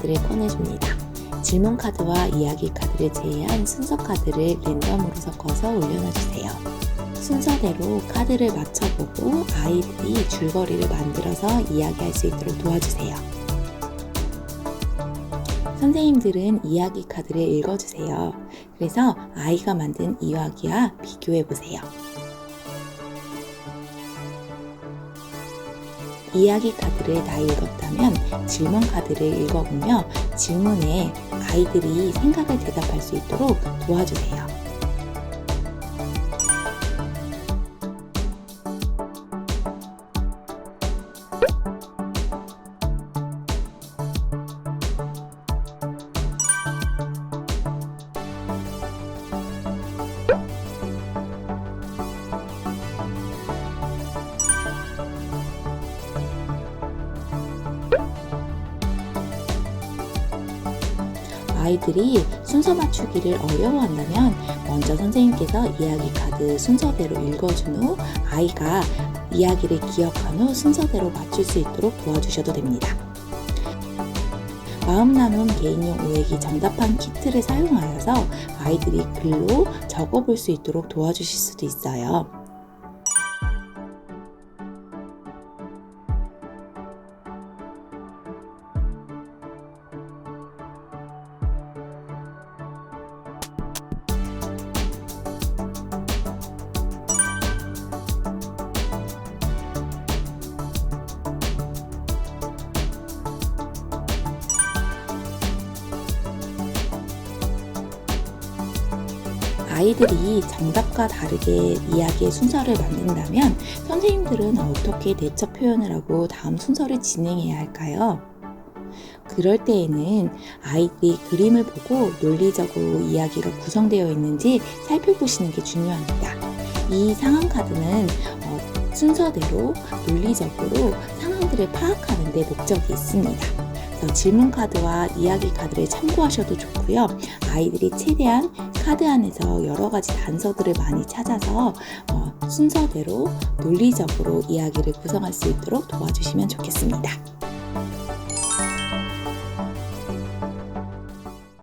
카드를 꺼내줍니다. 질문 카드와 이야기 카드를 제외한 순서 카드를 랜덤으로 섞어서 올려놔주세요. 순서대로 카드를 맞춰보고 아이들이 줄거리를 만들어서 이야기할 수 있도록 도와주세요. 선생님들은 이야기 카드를 읽어주세요. 그래서 아이가 만든 이야기와 비교해보세요. 이야기 카드를 다 읽었다면 질문 카드를 읽어보며 질문에 아이들이 생각을 대답할 수 있도록 도와주세요. 아이들이 순서 맞추기를 어려워한다면 먼저 선생님께서 이야기 카드 순서대로 읽어준 후 아이가 이야기를 기억한 후 순서대로 맞출 수 있도록 도와주셔도 됩니다. 마음 나눔 개인용 오액이 정답한 키트를 사용하여서 아이들이 글로 적어볼 수 있도록 도와주실 수도 있어요. 아이들이 정답과 다르게 이야기의 순서를 만든다면 선생님들은 어떻게 대처 표현을 하고 다음 순서를 진행해야 할까요? 그럴 때에는 아이들이 그림을 보고 논리적으로 이야기가 구성되어 있는지 살펴보시는 게 중요합니다. 이 상황 카드는 어, 순서대로 논리적으로 상황들을 파악하는 데 목적이 있습니다. 질문 카드와 이야기 카드를 참고하셔도 좋고요. 아이들이 최대한 카드 안에서 여러 가지 단서들을 많이 찾아서 어, 순서대로 논리적으로 이야기를 구성할 수 있도록 도와주시면 좋겠습니다.